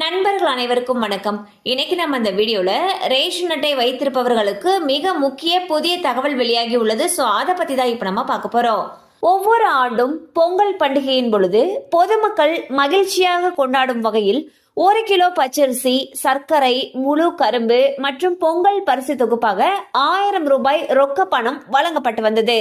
நண்பர்கள் அனைவருக்கும் வணக்கம். இன்னைக்கு நம்ம இந்த வீடியோல ரேஷன் அட்டை வைத்திருப்பவர்களுக்கு மிக முக்கிய புதிய தகவல் வெளியாகி உள்ளது. ஸோ அதை பத்தி தான் இப்போ நம்ம பார்க்க போறோம். ஒவ்வொரு ஆண்டும் பொங்கல் பண்டிகையின் பொழுது பொதுமக்கள் மகிழ்ச்சியாக கொண்டாடும் வகையில் ஒரு கிலோ பச்சரிசி சர்க்கரை முழு கரும்பு மற்றும் பொங்கல் பரிசு தொகுப்பாக ஆயிரம் ரூபாய் ரொக்க பணம் வழங்கப்பட்டு வந்தது.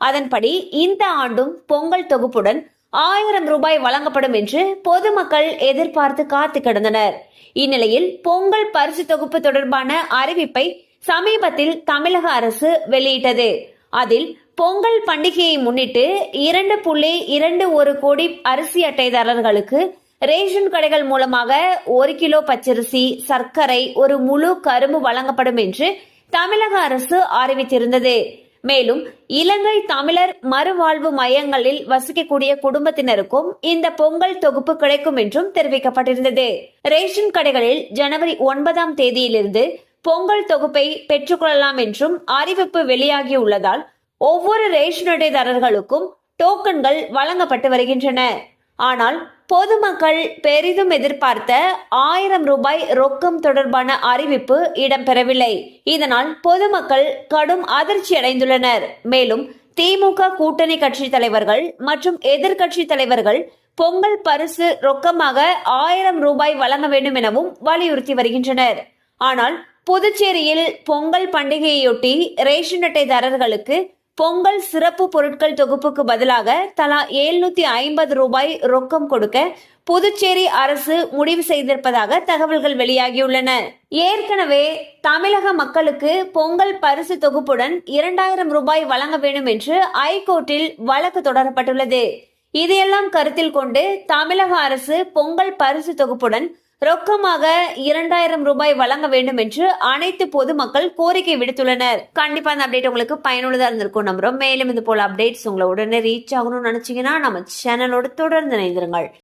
அதன்படி இந்த ஆண்டும் பொங்கல் தொகுப்புடன் ஆயிரம் ரூபாய் வழங்கப்படும் என்று பொதுமக்கள் எதிர்பார்த்து காத்து கிடந்தனர். இந்நிலையில் பொங்கல் பரிசு தொகுப்பு தொடர்பான அறிவிப்பை சமீபத்தில் தமிழக அரசு வெளியிட்டது. அதில் பொங்கல் பண்டிகையை முன்னிட்டு இரண்டு புள்ளி இரண்டு ஒரு கோடி அரிசி அட்டைதாரர்களுக்கு ரேஷன் கடைகள் மூலமாக ஒரு கிலோ பச்சரிசி சர்க்கரை ஒரு முழு கரும்பு வழங்கப்படும் என்று தமிழக அரசு அறிவித்திருந்தது. மேலும் இலங்கை தமிழர் மறுவாழ்வு மையங்களில் வசிக்கக்கூடிய குடும்பத்தினருக்கும் இந்த பொங்கல் தொகுப்பு கிடைக்கும் என்றும் தெரிவிக்கப்பட்டிருந்தது. ரேஷன் கடைகளில் ஜனவரி ஒன்பதாம் தேதியிலிருந்து பொங்கல் தொகுப்பை பெற்றுக்கொள்ளலாம் என்றும் அறிவிப்பு வெளியாகியுள்ளதால் ஒவ்வொரு ரேஷன் அட்டைதாரர்களுக்கும் டோக்கன்கள் வழங்கப்பட்டு வருகின்றன. ஆனால் பொதுமக்கள் பெரிதும் எதிர்பார்த்த ஆயிரம் ரூபாய் ரொக்கம் தொடர்பான அறிவிப்பு இடம்பெறவில்லை. இதனால் பொதுமக்கள் கடும் அதிர்ச்சி அடைந்துள்ளனர். மேலும் திமுக கூட்டணி கட்சி தலைவர்கள் மற்றும் எதிர்க்கட்சி தலைவர்கள் பொங்கல் பரிசு ரொக்கமாக ஆயிரம் ரூபாய் வழங்க வேண்டும் எனவும் வலியுறுத்தி வருகின்றனர். ஆனால் புதுச்சேரியில் பொங்கல் பண்டிகையொட்டி ரேஷன் அட்டைதாரர்களுக்கு பொங்கல் சிறப்பு பொருட்கள் தொகுப்புக்கு பதிலாக தலா எழுநூத்தி ஐம்பது ரூபாய் ரொக்கம் கொடுக்க புதுச்சேரி அரசு முடிவு செய்திருப்பதாக தகவல்கள் வெளியாகியுள்ளன. ஏற்கனவே தமிழக மக்களுக்கு பொங்கல் பரிசு தொகுப்புடன் இரண்டாயிரம் ரூபாய் வழங்க வேண்டும் என்று ஐகோர்ட்டில் வழக்கு தொடரப்பட்டுள்ளது. இதையெல்லாம் கருத்தில் கொண்டு தமிழக அரசு பொங்கல் பரிசு தொகுப்புடன் ரொக்கமாக இரண்டாயிரம் ரூபாய் வழங்க வேண்டும் என்று அனைத்து பொதுமக்கள் கோரிக்கை விடுத்துள்ளனர். கண்டிப்பா அந்த அப்டேட் உங்களுக்கு பயனுள்ளதா இருந்திருக்கும் நம்புறோம். மேலும் இது போல அப்டேட்ஸ் உங்களை உடனே ரீச் ஆகணும்னு நினைச்சீங்கன்னா நம்ம சேனலோட தொடர்ந்து இணைந்திருங்கள்.